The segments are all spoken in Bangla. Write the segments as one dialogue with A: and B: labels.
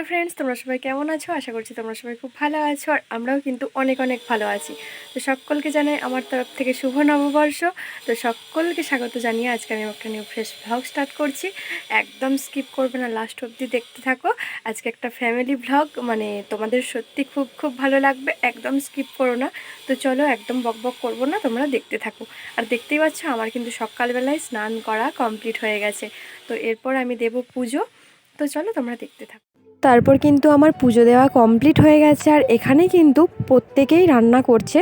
A: হ্যালো ফ্রেন্ডস, তোমরা সবাই কেমন আছো? আশা করছি তোমরা সবাই খুব ভালো আছো আর আমরাও কিন্তু অনেক অনেক ভালো আছি। তো সকলকে জানাই আমার তরফ থেকে শুভ নববর্ষ। তো সকলকে স্বাগত জানিয়ে আজকে আমি একটা নিউ ফ্রেশ ভ্লগ স্টার্ট করছি। একদম স্কিপ করবে না লাস্ট অবধি দেখতে থাকো। আজকে একটা ফ্যামিলি ভ্লগ মানে তোমাদের সত্যি খুব খুব ভালো লাগবে, একদম স্কিপ করো না। তো চলো একদম বক বক করব না, তোমরা দেখতে থাকো। আর দেখতেই পাচ্ছ, আমার কিন্তু সকালবেলায় স্নান করা কমপ্লিট হয়ে গেছে। তো এরপর আমি দেব পুজো। তো চলো তোমরা দেখতে থাকো। তারপর কিন্তু আমার পুজো দেওয়া কমপ্লিট হয়ে গেছে আর এখানে কিন্তু প্রত্যেকেই রান্না করছে।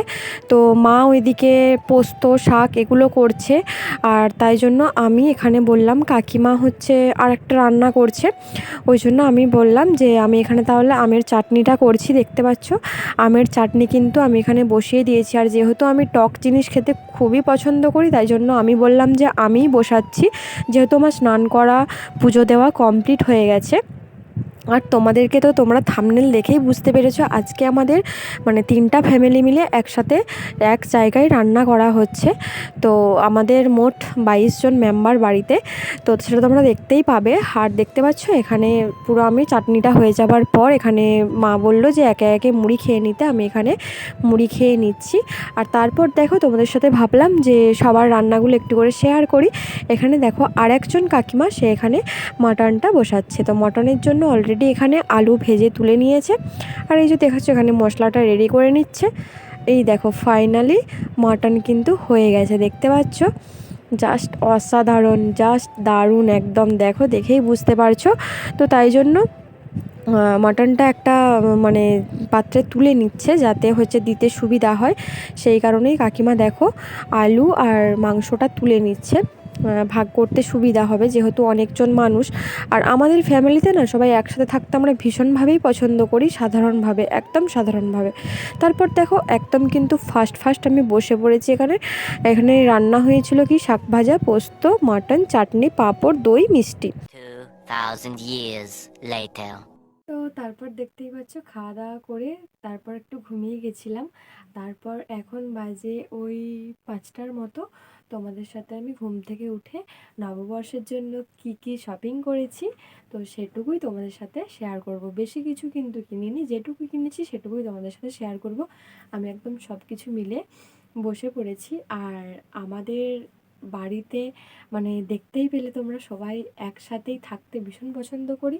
A: তো মা ওইদিকে পোস্ত, শাক এগুলো করছে আর তাই জন্য আমি এখানে বললাম, কাকিমা হচ্ছে আর একটা রান্না করছে। ওই জন্য আমি বললাম যে আমি এখানে তাহলে আমের চাটনিটা করছি, দেখতে পাচ্ছ? আমের চাটনি কিন্তু আমি এখানে বসিয়ে দিয়েছি আর যেহেতু আমি টক জিনিস খেতে খুবই পছন্দ করি, তাই জন্য আমি বললাম যে আমিই বসাচ্ছি। যেহেতু আমার স্নান করা, পুজো দেওয়া কমপ্লিট হয়ে গেছে। আর তোমাদেরকে তো তোমরা থামনেল দেখেই বুঝতে পেরেছ, আজকে আমাদের মানে তিনটা ফ্যামিলি মিলে একসাথে এক জায়গায় রান্না করা হচ্ছে। তো আমাদের মোট বাইশ জন মেম্বার বাড়িতে, তো সেটা তোমরা দেখতেই পাবে। আর দেখতে পাচ্ছ, এখানে পুরো আমি চাটনিটা হয়ে যাবার পর এখানে মা বলল যে একে একে মুড়ি খেয়ে নিতে, আমি এখানে মুড়ি খেয়ে নিচ্ছি। আর তারপর দেখো, তোমাদের সাথে ভাবলাম যে সবার রান্নাগুলো একটু করে শেয়ার করি। এখানে দেখো আর একজন কাকিমা, সে এখানে মাটনটা বসাচ্ছে। তো মটনের জন্য অলরেডি অলরেডি এখানে আলু ভেজে তুলে নিয়েছে। আর এই যে দেখাচ্ছ এখানে মশলাটা রেডি করে নিচ্ছে। এই দেখো ফাইনালি মাটন কিন্তু হয়ে গেছে, দেখতে পাচ্ছ? জাস্ট অসাধারণ জাস্ট দারুণ একদম, দেখো দেখেই বুঝতে পারছ? তো তাই জন্য মাটনটা একটা মানে পাত্রে তুলে নিচ্ছে যাতে হচ্ছে দিতে সুবিধা হয়। সেই কারণেই কাকিমা দেখো আলু আর মাংসটা তুলে নিচ্ছে। ভাগ করতে সুবিধা হবে, যেহেতু অনেকজন মানুষ। আর আমাদের ফ্যামিলিতে না, সবাই একসাথে থাকতে আমরা ভীষণভাবেই পছন্দ করি, সাধারণভাবে, একদম সাধারণভাবে। তারপর দেখো, একদম কিন্তু ফার্স্ট ফার্স্ট আমি বসে পড়েছি এখানে। এখানে রান্না হয়েছিল কি? শাক ভাজা, পোস্ত, মাটন, চাটনি, পাঁপড়, দই, মিষ্টি।
B: 2000 years later.
A: তো তারপর দেখতেই পাচ্ছ খাওয়া দাওয়া করে তারপর একটু ঘুমিয়ে গেছিলাম। তারপর এখন বাজে ওই পাঁচটার মতো। তোমাদের সাথে আমি ঘুম থেকে উঠে নববর্ষের জন্য কি কি শপিং করেছি, তো সেটুকুই তোমাদের সাথে শেয়ার করব। বেশি কিছু কিন্তু কিনিনি, যেটুকু কিনেছি সেটুকুই তোমাদের সাথে শেয়ার করব। আমি একদম সব কিছু মিলে বসে পড়েছি। আর আমাদের বাড়িতে মানে দেখতেই পেলে তোমরা সবাই একসাথেই থাকতে ভীষণ পছন্দ করি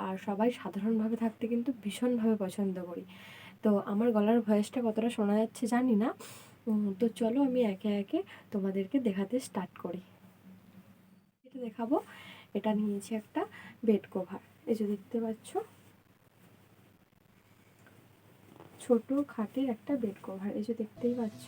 A: আর সবাই সাধারণভাবে থাকতে কিন্তু ভীষণভাবে পছন্দ করি। তো আমার গলার ভয়েসটা কতটা শোনা যাচ্ছে জানি না। তো চলো আমি একে একে তোমাদেরকে দেখাতে স্টার্ট করি। এটা দেখাবো। এটা নিয়েছি একটা বেড কভার এই যে দেখতে পাচ্ছ। ছোট খাটের একটা বেড কভার এই যে দেখতেই পাচ্ছ।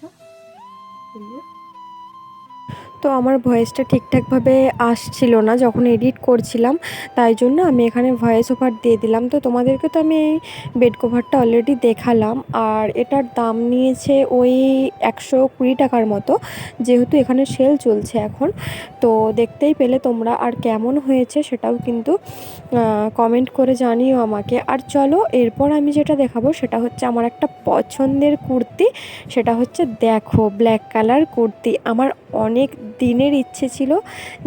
A: তো আমার ভয়েসটা ঠিকঠাকভাবে আসছিল না যখন এডিট করছিলাম, তাই জন্য আমি এখানে ভয়েস ওভার দিয়ে দিলাম। তো তোমাদেরকে তো আমি এই বেড কভারটা অলরেডি দেখালাম। আর এটার দাম নিয়েছে ওই একশো কুড়ি টাকার মতো, যেহেতু এখানে সেল চলছে এখন। তো দেখতেই পেলে তোমরা আর কেমন হয়েছে সেটাও কিন্তু কমেন্ট করে জানিও আমাকে। আর চলো, এরপর আমি যেটা দেখাবো সেটা হচ্ছে আমার একটা পছন্দের কুর্তি। সেটা হচ্ছে দেখো ব্ল্যাক কালার কুর্তি। আমার অনেক দিনের ইচ্ছে ছিল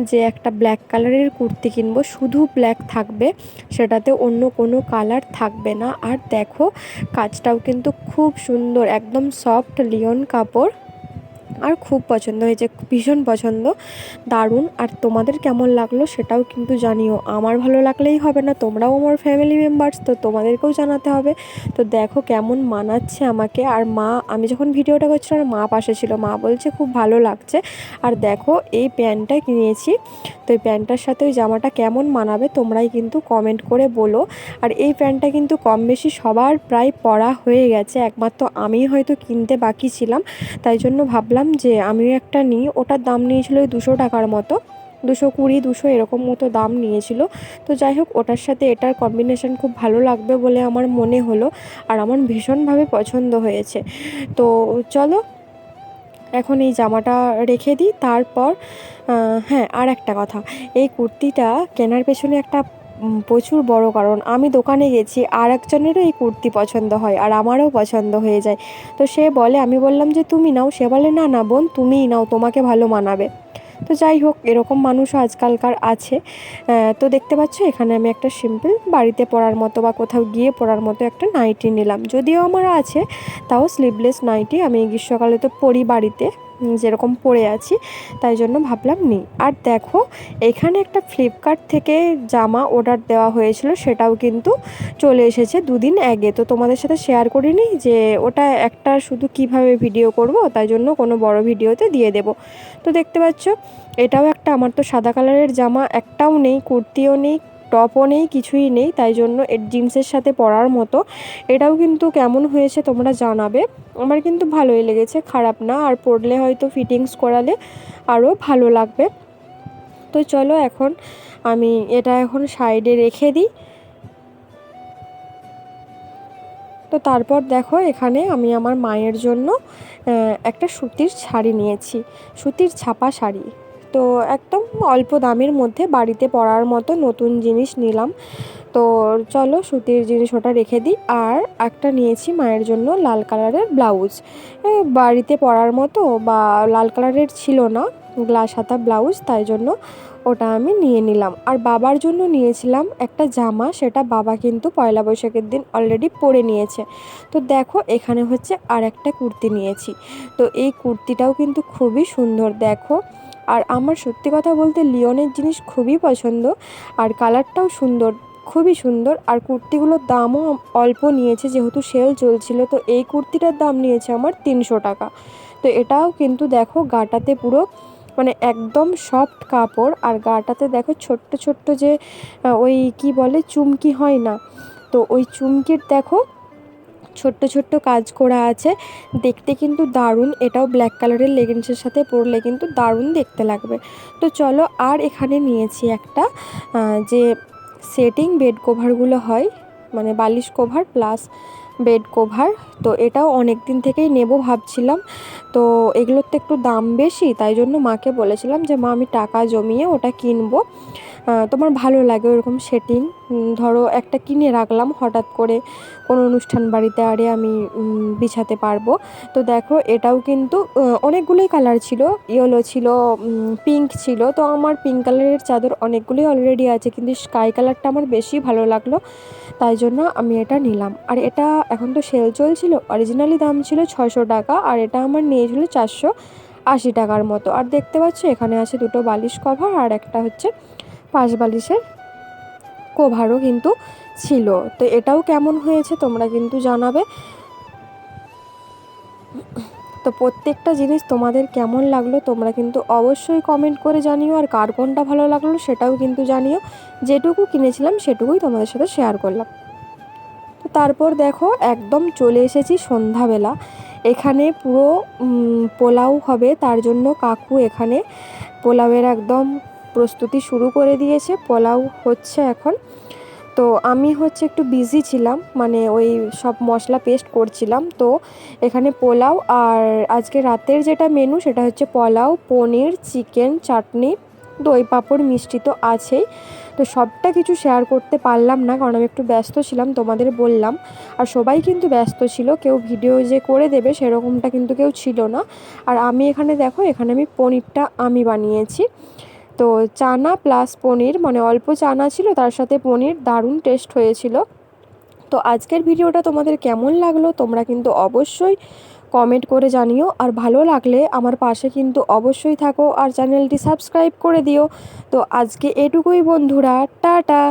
A: যে একটা ব্ল্যাক কালারের কুর্তি কিনবো, শুধু ব্ল্যাক থাকবে, সেটাতে অন্য কোনো কালার থাকবে না। আর দেখো, কাজটাও কিন্তু খুব সুন্দর, একদম সফট লিওন কাপড়। আর খুব পছন্দ হয়েছে, ভীষণ পছন্দ। দারুণ, আর তোমাদের কেমন লাগল সেটাও কিন্তু জানিও। আমার ভালো লাগলেই হবে না, তোমরাও আমার ফ্যামিলি মেম্বার্স তো তোমাদেরকেও জানাতে হবে। তো দেখো কেমন মানাচ্ছে আমাকে। আর মা, আমি যখন ভিডিওটা করছিলাম, মা পাশে ছিল। মা বলছে, খুব ভালো লাগছে। আর দেখো, এই প্যান্টটা কিনেছি। তো এই প্যান্টটার সাথে ওই জামাটা কেমন মানাবে তোমরাই কিন্তু কমেন্ট করে বলো। আর এই প্যান্টটা কিন্তু কম বেশি সবার প্রায় পরা হয়ে গেছে। একমাত্র আমি হয়তো কিনতে বাকি ছিলাম। তাই জন্য ভাবলাম যে আমিও একটা নিই। ওটার দাম নিয়েছিল দুশো টাকার মতো। দুশো কুড়ি, দুশো এরকম মতো দাম নিয়েছিল। তো যাই হোক, ওটার সাথে এটার কম্বিনেশন খুব ভালো লাগবে বলে আমার মনে হলো। আর আমার ভীষণভাবে পছন্দ হয়েছে। তো চলো, এখন এই জামাটা রেখে দিই। তারপর হ্যাঁ আর একটা কথা। এই কুর্তিটা কেনার পেছনে একটা প্রচুর বড় কারণ। আমি দোকানে গেছি, আর একজনেরও এই কুর্তি পছন্দ হয়, আর আমারও পছন্দ হয়ে যায়। তো সে বলে, আমি বললাম যে, তুমি নাও। সে বলে, না না বোন, তুমিই নাও, তোমাকে ভালো মানাবে। তো যাই হোক, এরকম মানুষও আজকালকার আছে। তো দেখতে পাচ্ছ, এখানে আমি একটা সিম্পল বাড়িতে পরার মতো বা কোথাও গিয়ে পরার মতো একটা নাইটি নিলাম। যদিও আমার আছে, তাও স্লিভলেস নাইটি। আমি গ্রীষ্মকালে তো পরি বাড়িতে। যেরকম পরে আছি, তাই জন্য ভাবলাম নিই আর দেখো, এখানে একটা ফ্লিপকার্ট থেকে জামা অর্ডার দেওয়া হয়েছিল, সেটাও কিন্তু চলে এসেছে দুদিন আগে। তো তোমাদের সাথে শেয়ার করিনি যে ওটা একটা শুধু কীভাবে ভিডিও করব, তাই জন্য কোনো বড় ভিডিওতে দিয়ে দেব। তো দেখতে পাচ্ছ, এটাও একটা, আমার তো সাদা কালারের জামা, একটাও নেই, কুর্তিও নেই টপও নেই, কিছুই নেই, তাই জন্য এর জিন্সের সাথে পরার মতো। এটাও কিন্তু কেমন হয়েছে তোমরা জানাবে। আমার কিন্তু ভালোই লেগেছে, খারাপ না, আর পরলে হয়তো ফিটিংস করালে আরও ভালো লাগবে। তো চলো এখন আমি এটা এখন সাইডে রেখে দিই। তো তারপর দেখো এখানে আমি আমার মায়ের জন্য একটা সুতির শাড়ি নিয়েছি। সুতির ছাপা শাড়ি। তো একদম অল্প দামের মধ্যে বাড়িতে পরার মতো নতুন জিনিস নিলাম। তো চলো সুতির জিনিস ওটা রেখে দিই। আর একটা নিয়েছি মায়ের জন্য লাল কালারের ব্লাউজ। বাড়িতে পরার মতো বা লাল কালারের ছিল না, গ্লাস হাতা ব্লাউজ, তাই জন্য ওটা আমি নিয়ে নিলাম। আর বাবার জন্য নিয়েছিলাম একটা জামা, সেটা বাবা কিন্তু পয়লা বৈশাখের দিন অলরেডি পরে নিয়েছে। তো দেখো এখানে হচ্ছে আর একটা কুর্তি নিয়েছি। তো এই কুর্তিটাও কিন্তু খুবই সুন্দর, দেখো। আর আমার সত্যি কথা বলতে লিওনের জিনিস খুবই পছন্দ আর কালারটাও সুন্দর, খুবই সুন্দর। আর কুর্তিগুলোর দামও অল্প নিয়েছে, যেহেতু সেল চলছিল, তো এই কুর্তিটার দাম নিয়েছে আমার তিনশো টাকা। তো এটাও কিন্তু দেখো গাটাতে পুরো মানে একদম সফট কাপড়, আর গাটাতে দেখো ছোট্ট ছোট্ট যে ওই কি বলে, চুমকি হয় না। তো ওই চুমকির দেখো ছোট্ট ছোট্ট কাজ করা আছে। দেখতে কিন্তু দারুণ। এটাও ব্ল্যাক কালারের লেগিংসের সাথে পরলে কিন্তু দারুণ দেখতে লাগবে। তো চলো আর এখানে নিয়েছি একটা যে সেটিং বেড কভারগুলো হয় মানে বালিশ কভার প্লাস বেড কভার তো এটাও অনেক দিন থেকেই নেব ভাবছিলাম। তো এগুলোর তো একটু দাম বেশি, তাই জন্য মাকে বলেছিলাম যে, মা, আমি টাকা জমিয়ে ওটা কিনবো। তোমার ভালো লাগে ওরকম সেটিং ধরো একটা কিনে রাখলাম, হঠাৎ করে কোনো অনুষ্ঠান বাড়িতে আরে আমি বিছাতে পারব। তো দেখো, এটাও কিন্তু অনেকগুলোই কালার ছিল। ইয়েলো ছিল পিঙ্ক ছিল। তো আমার পিঙ্ক কালারের চাদর অনেকগুলোই অলরেডি আছে, কিন্তু স্কাই কালারটা আমার বেশি ভালো লাগল। তাই জন্য আমি এটা নিলাম। আর এটা এখন তো সেল চলছিল অরিজিনালি দাম ছিল ছশো টাকা, আর এটা আমার নিয়েছিল চারশো আশি টাকার মতো। আর দেখতে পাচ্ছ, এখানে আছে দুটো বালিশ কভার আর একটা হচ্ছে পাঁচ বালিশের কভারও কিন্তু ছিল। তো এটাও কেমন হয়েছে তোমরা কিন্তু জানাবে। তো প্রত্যেকটা জিনিস তোমাদের কেমন লাগল তোমরা কিন্তু অবশ্যই কমেন্ট করে জানিও। আর কার কোনটা ভালো লাগল সেটাও কিন্তু জানিও। যেটুকু কিনেছিলাম সেটুকুই তোমাদের সাথে শেয়ার করলাম। তারপর দেখো একদম চলে এসেছি সন্ধ্যাবেলা। এখানে পুরো পোলাও হবে। তার জন্য কাকু এখানে পোলাওয়ের একদম প্রস্তুতি শুরু করে দিয়েছে, পোলাও হচ্ছে এখন। তো আমি হচ্ছে একটু বিজি ছিলাম মানে ওই সব মশলা পেস্ট করছিলাম। তো এখানে পোলাও আর আজকে রাতের যেটা মেনু সেটা হচ্ছে পোলাও, পনির চিকেন চাটনি, দই পাঁপড় মিষ্টি তো আছেই। তো সবটা কিছু শেয়ার করতে পারলাম না, কারণ আমি একটু ব্যস্ত ছিলাম, তোমাদের বললাম। আর সবাই কিন্তু ব্যস্ত ছিল, কেউ ভিডিও যে করে দেবে সেরকমটা কিন্তু কেউ ছিল না। আর আমি এখানে দেখো, এখানে আমি পনিরটা আমি বানিয়েছি। তো চানা প্লাস পনির মানে অল্প চানা ছিল, তার সাথে পনির দারুণ টেস্ট হয়েছিল। তো আজকের ভিডিওটা তোমাদের কেমন লাগল, তোমরা কিন্তু অবশ্যই কমেন্ট করে জানিও। আর ভালো লাগলে আমার পাশে কিন্তু অবশ্যই থাকো, আর চ্যানেলটি সাবস্ক্রাইব করে দিও। তো আজকে এটুকুই বন্ধুরা, টাটা!